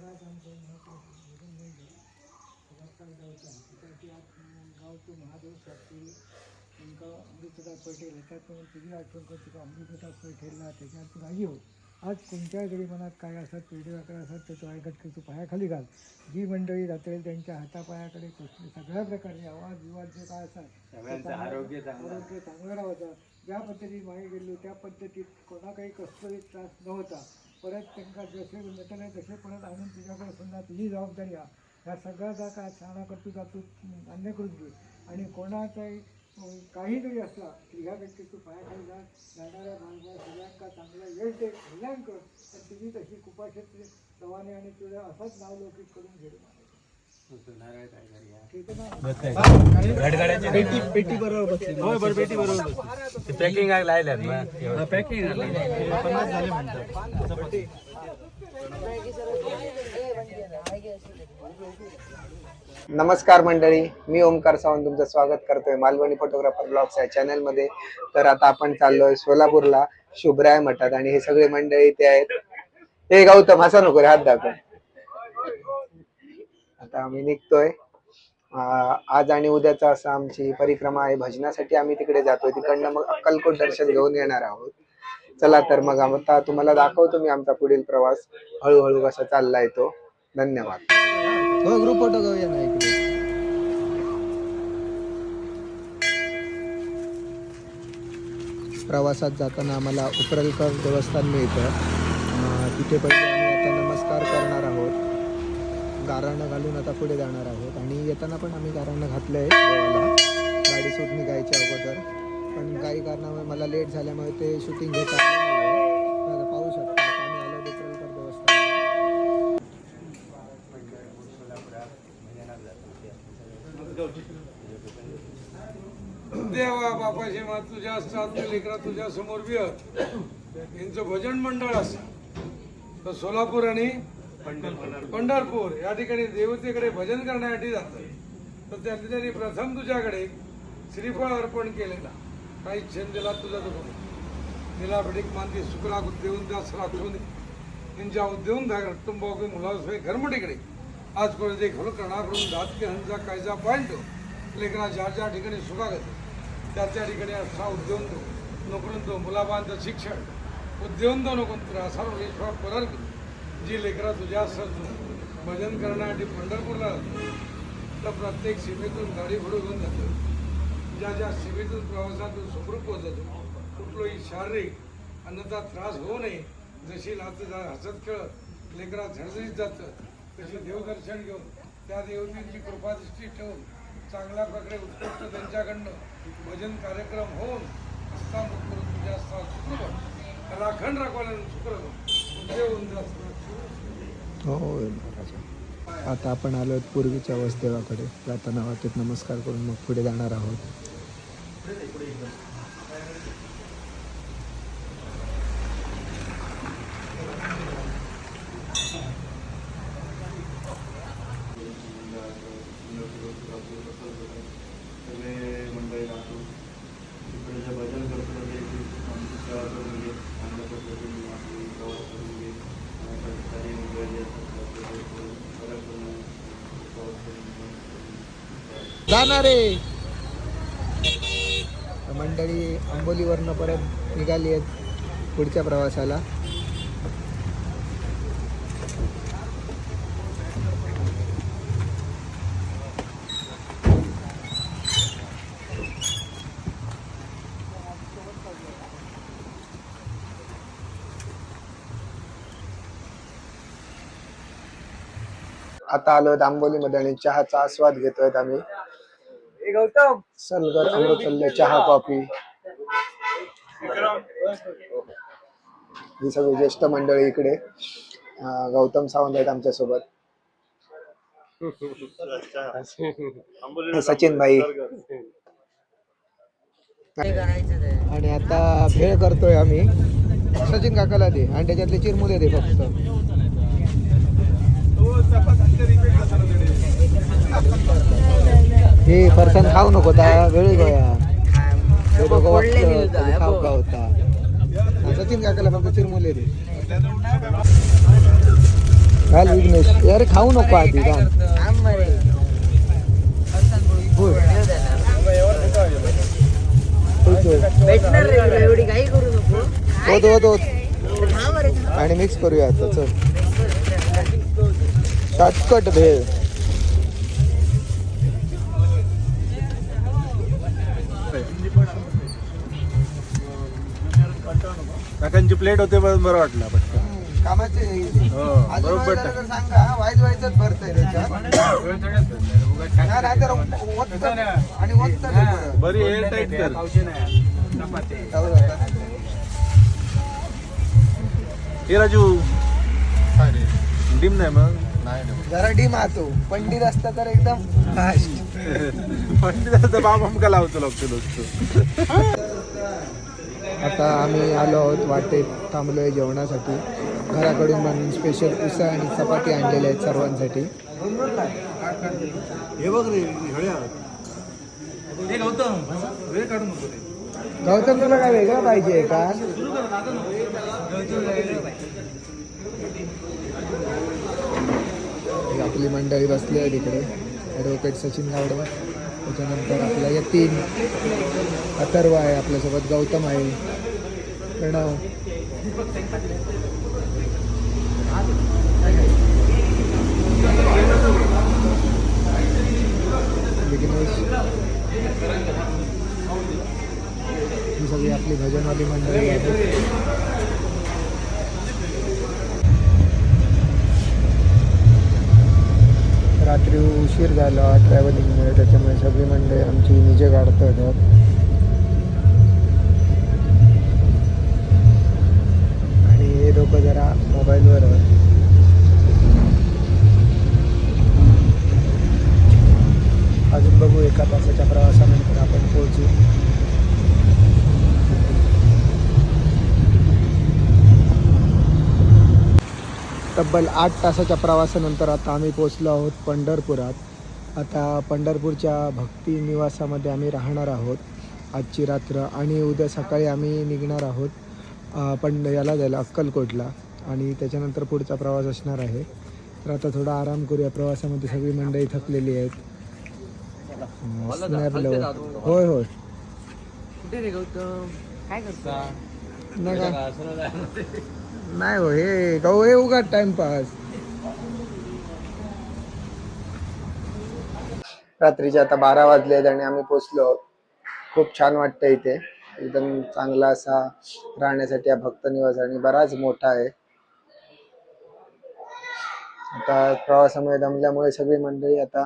आज गावचे महादेव शास्त्री तुमका पटेल तुझी आठवण करतो पटेलला त्याच्यात राजी हो आज कोणत्याही घरी मनात काय असतात पेढे असतात तर तो ऐकत की तू पायाखाली घाल जी मंडळी जातील त्यांच्या हातापायाकडे कुठले सगळ्या प्रकारचे आवाज विवाद जे काय असतात आरोग्य चांगलं. आरोग्य चांगलं राहायचं. ज्या पद्धतीत मागे गेलो त्या पद्धतीत कोणा काही कसलाही त्रास नव्हता परत त्यांना जसे नटले तसे परत आणून तुझ्याकडे सुद्धा तुझी जबाबदारी हा. ह्या सगळ्याचा काय छाना करतो जातो मान्य करून घे. आणि कोणाचाही काही जरी असला की ह्या व्यक्ती तू पायाखाली जा. जाणाऱ्या माणसा सगळ्यांका चांगला यश ते कल्याण कर. आणि तुझी तशी कुपाक्षेत्र दवाने आणि तुझ्या असंच नाव लौकिक करून घे. पेटी पेटी बरोबर बसली पेटी बरोबर बसली पॅकिंग लायल्यात ना पॅकिंग पन्नास झाले म्हणतात नमस्कार मंडळी मी ओमकार सावंत तुमचं स्वागत करतोय मालवणी फोटोग्राफर ब्लॉग्स या चॅनलमध्ये तर आता आपण चाललोय सोलापूरला शुभ्राय मठात आणि हे सगळे मंडळी ते आहेत. हे गौतम हसा नको रे हात दाखव आता आम्ही निघतोय. आज आणि उद्याचा असं आमची परिक्रमा आहे. भजनासाठी आम्ही तिकडे जातोय. तिकडनं मग अक्कलकोट दर्शन घेऊन येणार आहोत. चला तर मग आता तुम्हाला दाखवतो मी आमचा पुढील प्रवास. हळूहळू कसा चाललाय तो. धन्यवाद. हो ग्रुप फोटो घेऊया ना इकडे. प्रवासात जाताना आम्हाला उपरलकर देवस्थान मिळतं. तिथे पण गाराणं घालून आता पुढे जाणार आहोत. आणि येताना पण आम्ही गाराणं घातलं आहे देवाला गाडी सूट निघायच्या अगोदर. पण काही कारणामुळे मला लेट झाल्यामुळे ते शूटिंग घेता तर आता पाहू शकता आम्ही आलो उपरलकर देवस्थान देवा बापाशी मा तुझ्या असतात लेकरा तुझ्या समोर बी यांचं भजन मंडळ असं. तर सोलापूर आणि पंढरपूर. या ठिकाणी देवतेकडे भजन करण्यासाठी जातात. तर त्या त्यांनी प्रथम तुझ्याकडे श्रीफळ अर्पण केलेला. काही छंद दिला तुझा तो निला भडीक मानती सुकरा उद्देवून दास राखून यांच्या उद्देवून रक्तंबावके मुलासोय घरमटीकडे आज कोणी घोल करणार करून दात के हंजा कायजा पाळतो लेकरा ज्या ज्या ठिकाणी सुखागत त्या त्या ठिकाणी असा उद्योन तो नोकरून तो मुलाबांचं शिक्षण. उद्योग तो नको त्रासावर विश्वास जी लेकरा तुझ्या असत भजन करण्यासाठी पंढरपूरला तर प्रत्येक सीमेतून गाडी घोडू घेऊन जातो. ज्या ज्या सीमेतून प्रवासातून सुखरूप पोहोचतो कुठलाही शारीरिक अन्नता त्रास होऊ नये. जशी लात हसत खेळत लेकरा झडझडीत जातं तशी देवदर्शन घेऊन त्या देवतेची कृपादृष्टी ठेवून चांगल्या प्रकारे उत्कृष्ट त्यांच्याकडनं भजन कार्यक्रम होऊन हस्ता मुक्त तुझ्या हस्ता सुखरूप राखण राखवायला सुखरूप उद्योग जास्त हो, हो, हो आता आपण आलो आहोत पूर्वीच्या वसदेवाकडे. जाताना वाटेत नमस्कार करून मग पुढे जाणार आहोत सगळे मंडळी राहतो तिकडे जे भजन करतो ते आमची सेवा करून घे चांगल्या पद्धतीने आपली प्रवास करून घे आणि काही मंडळी जे असतात ते करून बरं करून प्रवास करून घे. जाणार आहे. मंडळी आंबोलीवरनं परत निघाली आहेत पुढच्या प्रवासाला. आता आलो आंबोलीमध्ये आणि चहाचा आस्वाद घेतोय आम्ही. गौतम. सलगर अमृतल्य चहा कॉफी. ही सगळी ज्येष्ठ मंडळी इकडे. अं, गौतम सावंत आहेत आमच्यासोबत सचिन भाई आणि आता भेळ करतोय आम्ही. सचिन काकाला दे आणि त्याच्यातले चिरमुले दे फक्त. हे फरसान खाऊ नको ता वेळी गोया. हे दोघं वाटलं तरी खाऊ का होता. सचिन काकाला फक्त चिरमुले दे. घाल विघ्नेश. अरे खाऊ नको आधी नको. होत होत होत आणि मिक्स करूया आता चल. शॉर्टकट भेळ. काकांची प्लेट होते बरं बरं वाटलं पटकन कामाचे हो. अजून बरोबर वेळेला जर सांगा वाईज वाईजच भरतंय त्याच्यात. नाही, नाहीतर ओततं. आणि ओततं ते परत. बरी एअर टाईट कर. जाऊ दे आता. हे राजू. डिम नाही मग. जरा डिम आतो पंडित असता तर एकदम फास्ट पण त्याचा बाप आमका लावतो लागतो लोक आता आम्ही आलो आहोत वाटेत थांबलो आहे जेवणासाठी. घराकडून म्हणून स्पेशल उसळ आणि चपाती आणलेल्या आहेत सर्वांसाठी. हे बघ रे हळ्या हे गौतम. वेळ काढून नको रे. गौतम तुला काय वेगळं पाहिजे का? ही आपली मंडळी बसली आहे तिकडे ॲडव्होकेट सचिन गावडे. त्याच्यानंतर आपला यतीन अथर्व आहे आपल्यासोबत गौतम आहे प्रणव. विघ्नेश. ही सगळी आपली भजनवाली मंडळी आहे उशीर झाला ट्रॅव्हलिंगमुळे त्याच्यामुळे सगळी मंडळी आमची निजे काढतात आणि हे लोक जरा मोबाईलवर आहेत. अजून बघू एका तासाच्या प्रवासानंतर आपण पोहोचू. तब्बल आठ तासाच्या प्रवासानंतर आता आम्ही पोचलो आहोत पंढरपुरात. आता पंढरपूरच्या भक्ती निवासामध्ये आम्ही राहणार आहोत. आजची रात्र आणि उद्या सकाळी आम्ही निघणार आहोत पंड याला जायला अक्कलकोटला. आणि त्याच्यानंतर पुढचा प्रवास असणार आहे. तर आता थोडा आराम करूया. प्रवासामध्ये सगळी मंडळी थकलेली आहेत. होय होय. कुठे रे गौतम? काय करतो नाही हो हे गहू हे उगा टाइमपास रात्रीचे आता बारा वाजले आहेत आणि आम्ही पोचलो खूप छान वाटतं इथे. एकदम चांगला असा राहण्यासाठी हा भक्त निवास आणि बराच मोठा आहे. आता प्रवासामुळे दमल्यामुळे सगळी मंडळी आता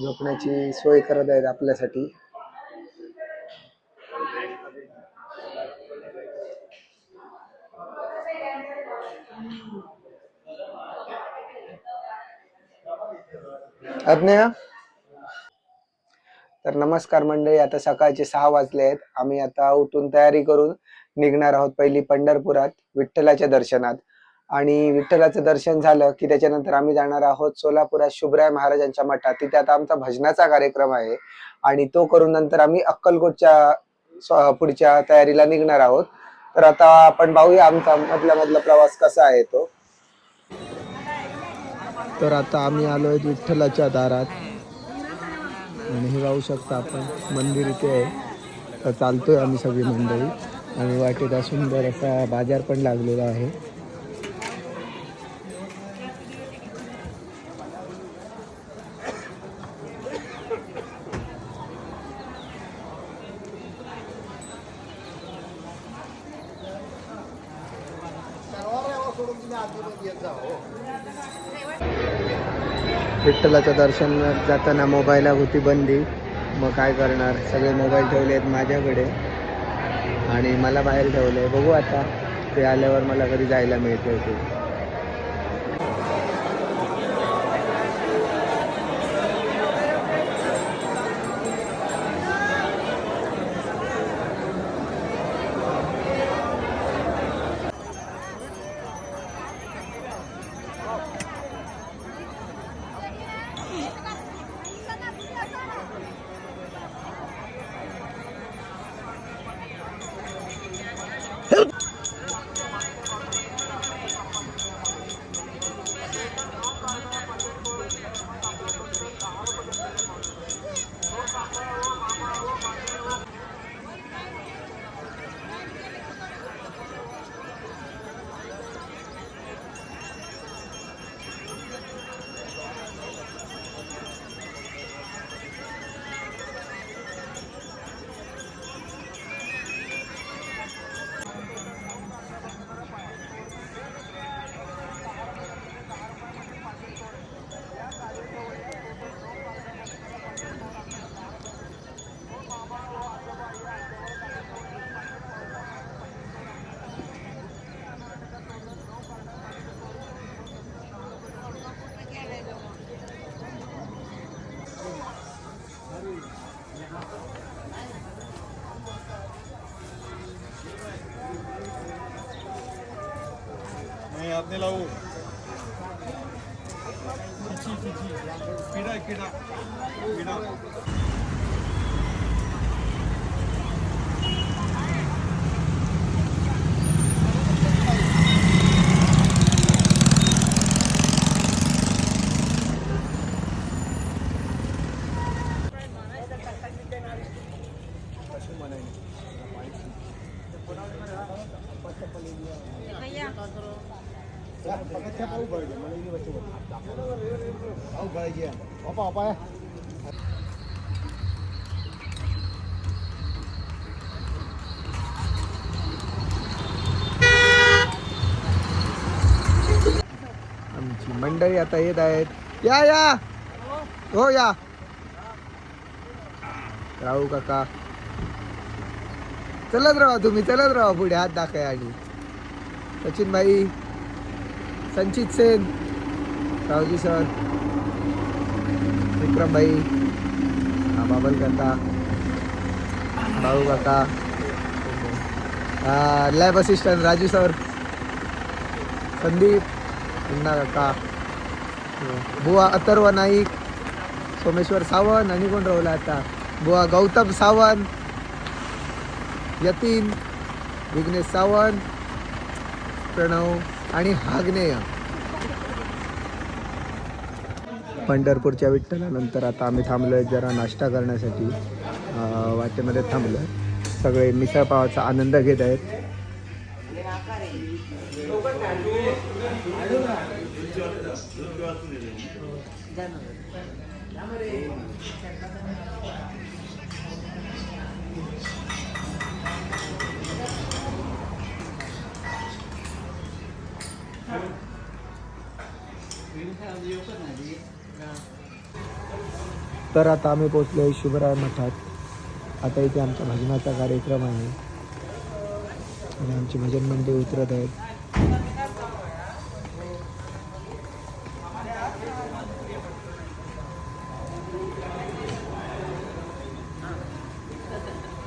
झोपण्याची सोय करत आहेत आपल्यासाठी. अज्ञा तर नमस्कार मंडळी आता सकाळचे सहा वाजले आहेत. आम्ही आता उठून तयारी करून निघणार आहोत पहिली पंढरपुरात विठ्ठलाच्या दर्शनात. आणि विठ्ठलाचं दर्शन झालं की त्याच्यानंतर आम्ही जाणार आहोत सोलापुरात शुभराय महाराजांच्या मठात. तिथे आता आमचा भजनाचा कार्यक्रम आहे. आणि तो करून नंतर आम्ही अक्कलकोटच्या पुढच्या तयारीला निघणार आहोत. तर आता आपण पाहूया आमचा मधला मधला प्रवास कसा आहे तो. तर आता आम्ही आलोय विठ्ठलाच्या दारात. आणि हे राहू शकता आपण मंदिर इथे आहे. तर चालतोय आम्ही सगळी मंडळी. आणि वाटेत सुंदर असा बाजार पण लागलेला आहे. विठ्ठलाचं दर्शन जाताना मोबाईलला होती बंदी. मग काय करणार? सगळे मोबाईल ठेवले आहेत माझ्याकडे. आणि मला बाहेर ठेवलं. आहे बघू आता. ते आल्यावर मला कधी जायला मिळते ਤੇ ਲਾਓ? ਚੀ ਚੀ ਚੀ ਕਿਹੜਾ ਕਿਹੜਾ? ਕਿਹੜਾ? मंडळी आता येत आहेत. या या. हो या. राहू काका. चलत राहा तुम्ही चलत राहा पुढे. हात दाखवा आणि. सचिन भाई संचित सेन रावजी सर विक्रम भाई हा बाबल काका भाऊ काका lab assistant Raju sir Sandeep पुन्हा काका. बुवा अथर्व नाईक सोमेश्वर सावंत आणि कोण राहुला आता? बुवा गौतम सावंत यतीन विघ्नेश सावंत प्रणव आणि हाग्नेय. पंढरपूरच्या विठ्ठलानंतर आता आम्ही थांबलोय जरा नाश्ता करण्यासाठी. वाटेमध्ये वाटेमध्ये थांबलोय. सगळे मिसळपावाचा आनंद घेत आहेत. तर आता आम्ही पोचलो शिवराय मठात. आता इथे आमचा भजनाचा कार्यक्रम आहे. आणि आमची भजन मंडळी उतरत आहेत.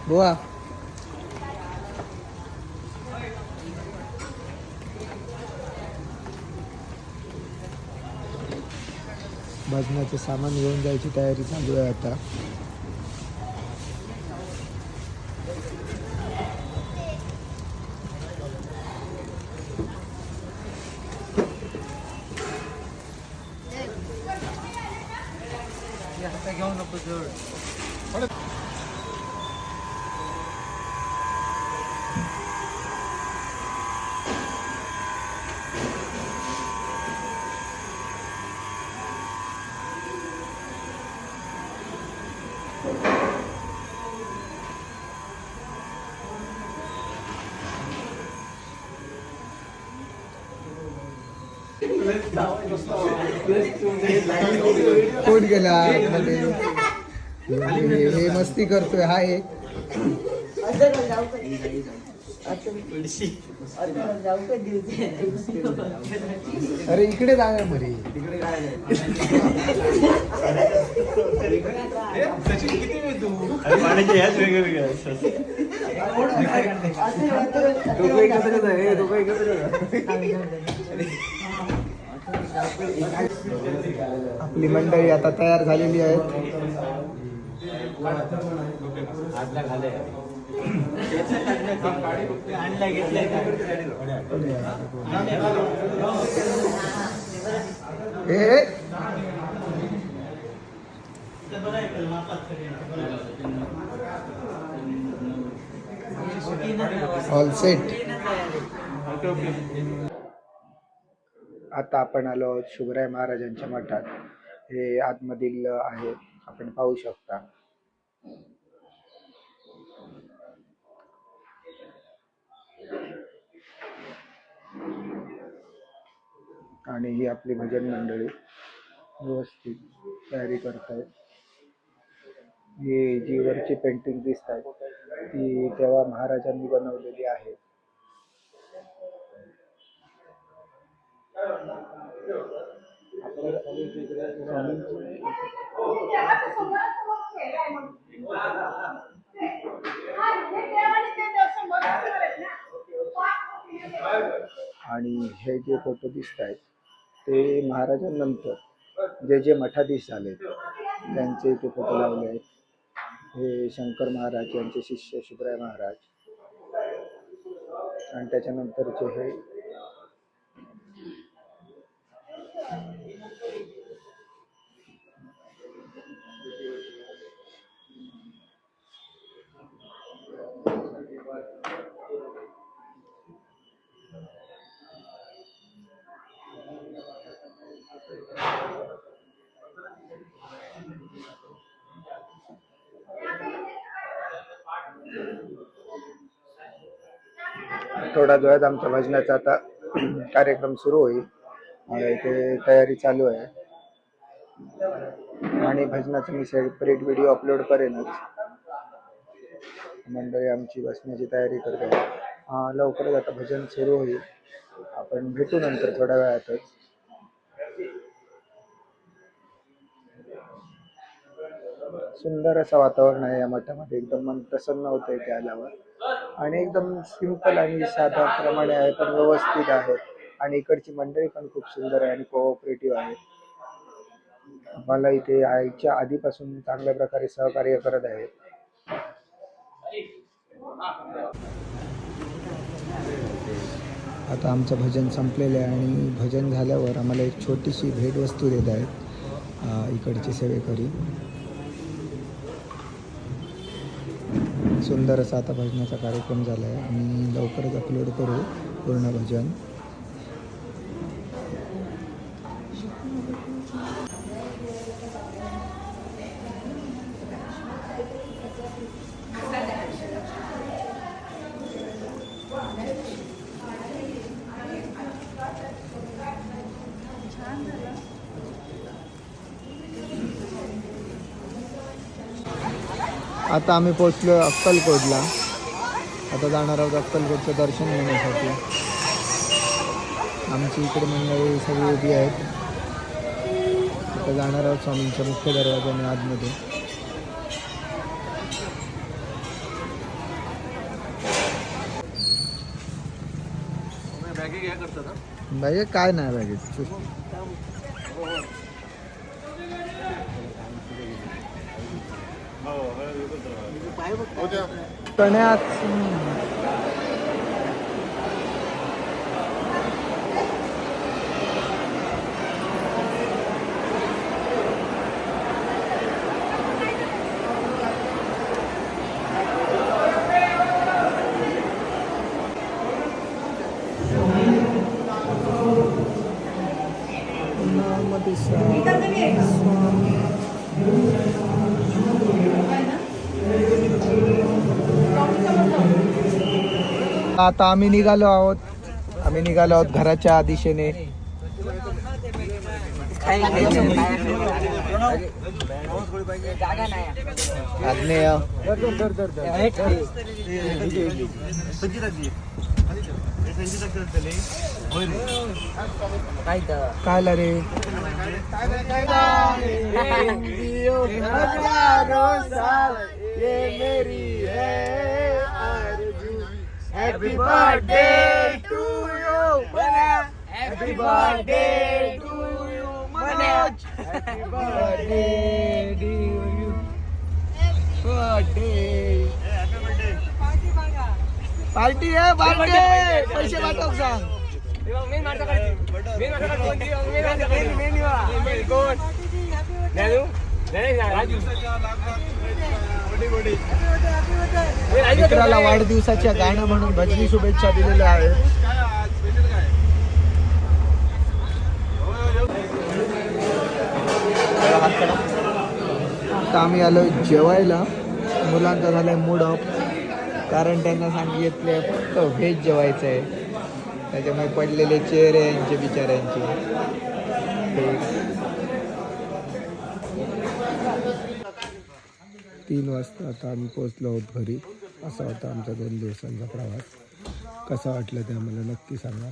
बुवा. भजनाचं सामान घेऊन जायची तयारी चालू आहे आता. घेऊ नको जवळ कोण गेला. आतमध्ये? हे हे मस्ती करतोय हा एक. अरे इकडे जागा मरे. पाण्याचे ह्याच वेगवेगळ्या असतात आपली मंडळी आता तयार झालेली आहे ए, ए. ऑल सेट आता आपण आलो आहोत शिवराय महाराजांच्या मठात. हे आतमधील आहे. आपण पाहू शकता. आणि ही आपली भजन मंडळी व्यवस्थित तयारी करतायत ही जी वरची पेंटिंग दिसत आहे ती तेव्हा महाराजांनी बनवलेली आहे. आणि हे जे फोटो दिसत आहेत ते महाराजांनंतर जे जे मठाधीश झाले त्यांचे इथे फोटो लावले आहेत. हे शंकर महाराज यांचे शिष्य शिवराय महाराज. आणि त्याच्यानंतरचे हे थोड्या वेळात आमच्या भजनाचा आता कार्यक्रम सुरू होईल. इथे तयारी चालू आहे. आणि भजनाचा मी सेपरेट व्हिडिओ अपलोड करेनच. मंडळी आमची बसण्याची तयारी करते. लवकरच आता भजन सुरू होईल. आपण भेटू नंतर थोड्या वेळातच. सुंदर असं वातावरण आहे या मठामध्ये. एकदम मन प्रसन्न होतं इथे आल्यावर. आणि एकदम सिंपल आणि साधा प्रमाणे आहे पण व्यवस्थित आहे. आणि इकडची मंडळी पण खूप सुंदर आहे आणि कोऑपरेटिव्ह आहे. मला इथे आईच्या आधीपासून चांगल्या प्रकारे सहकार्य करत आहे. आता आमचं भजन संपलेलं आहे आणि भजन झाल्यावर आम्हाला एक छोटीशी भेटवस्तू देत आहेत इकडची इकडचे सेवेकरी. सुंदर असा आता भजनाचा कार्यक्रम झाला आहे आणि लवकरच अपलोड करू पूर्ण भजन. आता आम्ही पोचलो अक्कलकोटला. आता जाणार आहोत अक्कलकोटचं दर्शन घेण्यासाठी. आमची इकडे मंडळी सगळी उभी आहेत. आता जाणार आहोत स्वामींच्या मुख्य दरवाजाने आतमध्ये. बॅगे काय नाही बॅगेत. कण्यात आता आम्ही निघालो आहोत. आम्ही निघालो आहोत घराच्या दिशेने. आग्नेय. काय तर काय ला रे happy birthday to you happy birthday to you Manoj happy birthday to you birthday party आहे पार्टी पैसे पाठव सांग मित्राला वाढदिवसाच्या गाणं म्हणून भजनी शुभेच्छा दिलेल्या आहेत. आता आम्ही आलो जेवायला. मुलांचा झालाय मूड ऑफ कारण त्यांना सांगितले फक्त व्हेज जेवायचं आहे त्याच्यामुळे पडलेले चेहरे यांचे बिचाऱ्यांचे. तीन वाजता आता आम्ही पोचलो आहोत घरी. असा होता आमचा दोन दिवसांचा प्रवास. कसा वाटला ते आम्हाला नक्की सांगा.